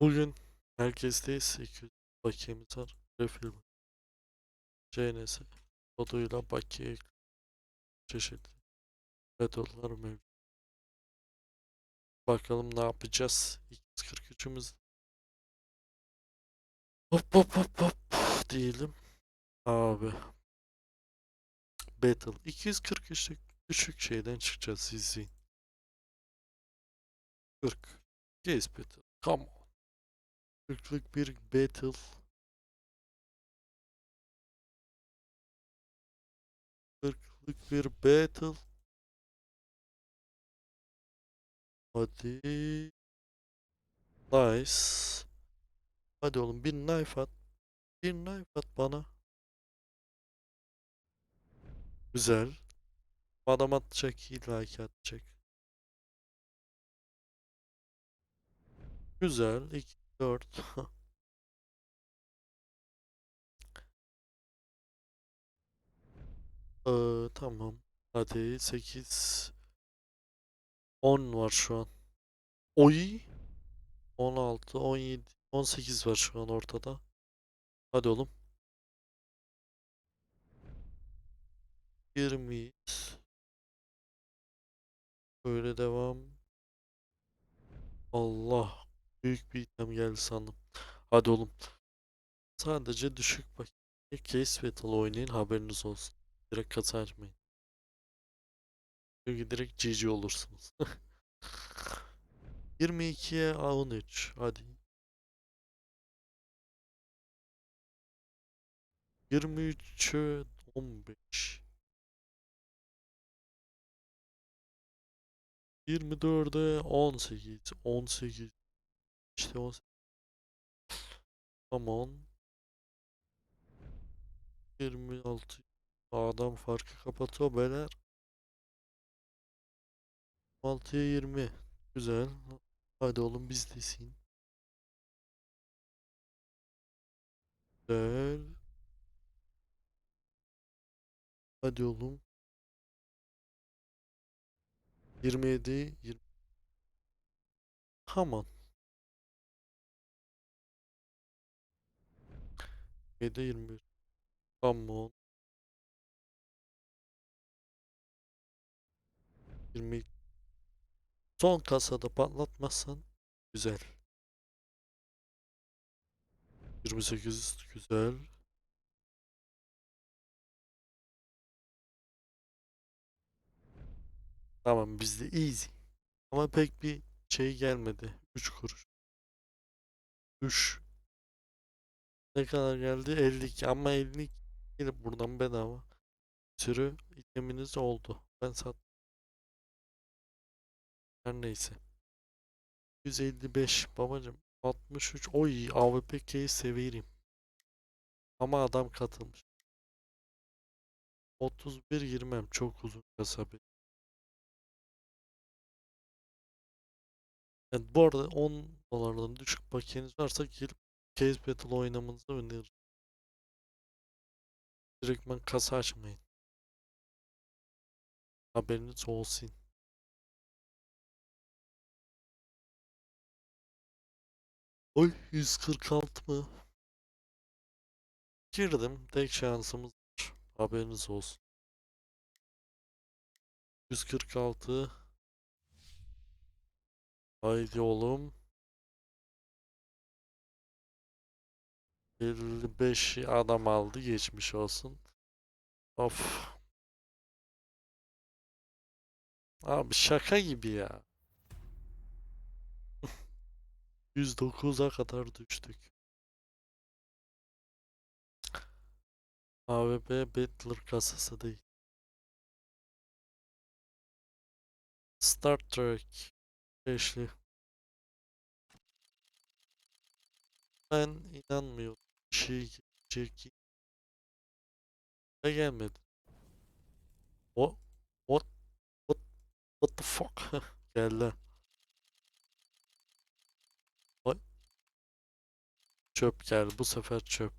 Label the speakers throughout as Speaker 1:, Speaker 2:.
Speaker 1: Bugün herkesteyiz. 200 bakiyemiz var. Refil CNS koduyla bakiye çeşitli metodlar mevcut. Bakalım ne yapacağız. 243'ümüz hop hop hop hop diyelim. Abi. Battle. 243'lük düşük şeyden çıkacağız izleyin. 40. Case Battle. Come on. 40'lık bir battle. Kırklık bir battle. Hadi. Nice. Hadi oğlum bir knife at. Bir knife at bana. Güzel. Adam atacak illaki atacak. Güzel. 2 4 Ee, tamam. Hadi 8 10 var şu an. Oy. 16, 17, 18 var şu an ortada. Hadi oğlum. 20. Böyle devam. Allah. Büyük bir item geldi sandım. Hadi oğlum. Sadece düşük bak. Case Battle oynayın haberiniz olsun. Direkt kasa açmayın. Çünkü direkt GG olursunuz. 22'ye 13. Hadi. 23'e 15. 24'e 18. 18. İşte 18. Tamam. 26. Adam farkı kapatıyor beyler. 6'ya 20. Güzel. Hadi oğlum bizdesin. Güzel. Hadi oğlum. 27, 20. Come 7, 21. Come on. 20. Son kasada patlatmazsan güzel. 28 güzel. Tamam bizde easy. Ama pek bir şey gelmedi. 3 kuruş. 3. Ne kadar geldi? 52 ama 52 değil buradan bedava. Sürü iteminiz oldu. Ben sat. Her neyse. 155 babacım. 63. Oy AWP case severim. Ama adam katılmış. 31 girmem. Çok uzun kasa bir. Yani bu arada 10 dolardan düşük bakiyeniz varsa girip Case Battle oynamanızı öneririm. Direktman kasa açmayın. Haberiniz olsun. Oy 146 mı? Girdim. Tek şansımız var. Haberiniz olsun. 146. Haydi oğlum. 55 adam aldı. Geçmiş olsun. Of. Abi şaka gibi ya. 109'a kadar düştük. AWP Battler kasası değil. Star Trek. Beşli. Ben inanmıyorum. Şey gelecek. Ve gelmedi. O what what what the fuck geldi. Ay. Çöp geldi. Bu sefer çöp.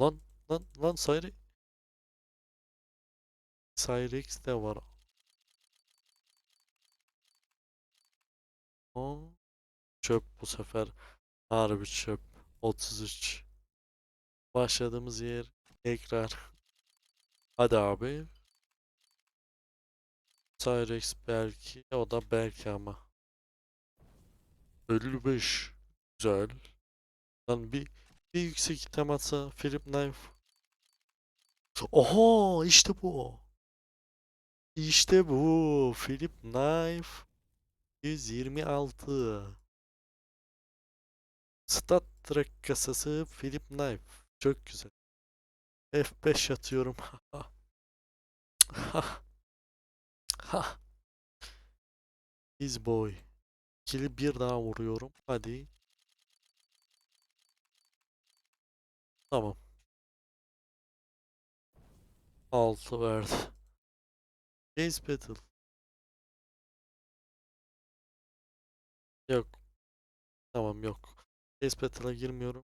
Speaker 1: Lan lan lan Cyrex. Cyrex de var. Aa. Çöp bu sefer. Harbi çöp. 33. Başladığımız yer tekrar. Hadi abi. Cyrex belki. O da belki ama. 55. Güzel. Lan bir, bir yüksek item atsa Philip Knife. Oha işte bu. İşte bu. Philip Knife 126. Stat Trek kasası Philip Knife. Çok güzel. F5 atıyorum. Ha. Ha. His boy. İkili bir daha vuruyorum. Hadi. Tamam. 6 verdi. Case Battle. Yok. Tamam yok. Case Battle'a girmiyorum.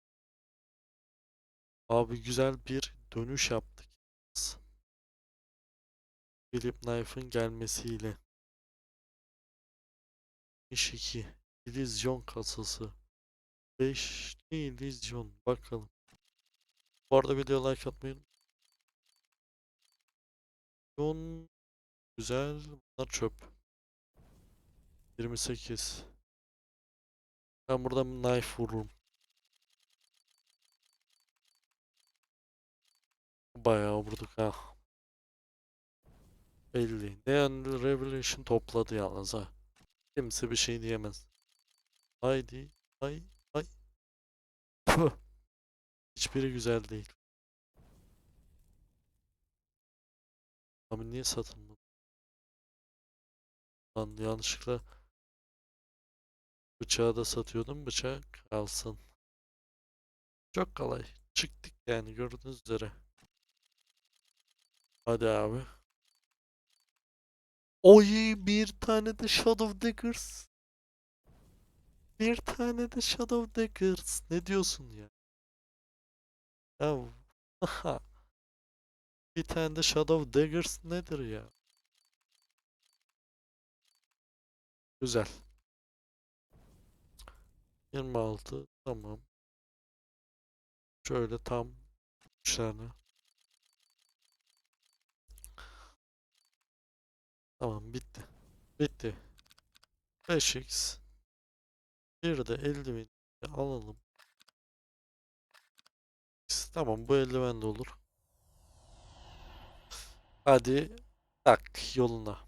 Speaker 1: Abi güzel bir dönüş yaptık. Philip Knife'ın gelmesiyle. 62. İllüzyon kasası. 5 illüzyon. Bakalım. Bu arada video like atmayı unutmayın. Güzel. Bunlar çöp. 28. Ben burada knife vururum. Bayağı vurduk ha. 50. Neon Revelation topladı yalnız ha. Kimse bir şey diyemez. Haydi. Hay. Hay. Hiçbiri güzel değil. Abi niye satılmadı? Lan yanlışlıkla bıçağı da satıyordum. Bıçak alsın. Çok kolay. Çıktık yani gördüğünüz üzere. Hadi abi. Oy bir tane de Shadow Daggers. Bir tane de Shadow Daggers. Ne diyorsun ya? Ya. Bir tane de Shadow Daggers nedir ya? Güzel. 26 tamam. Şöyle tam 3 tane. Tamam bitti. Bitti. 5x. Bir de eldiven alalım. Tamam bu eldiven de olur. Hadi tak yoluna.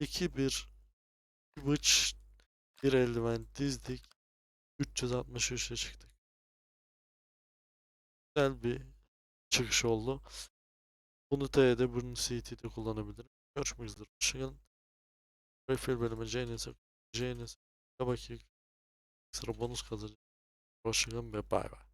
Speaker 1: 2 1 bıç bir eldiven dizdik. 363'e çıktık. Güzel bir çıkış oldu. Bunu T'de, bunu CT'de kullanabilirim. Görüşmek üzere. Hoşçakalın. Refill bölümü JNS, JNS, Kabaki sıra bonus kazanacak. Hoşçakalın ve bay bay.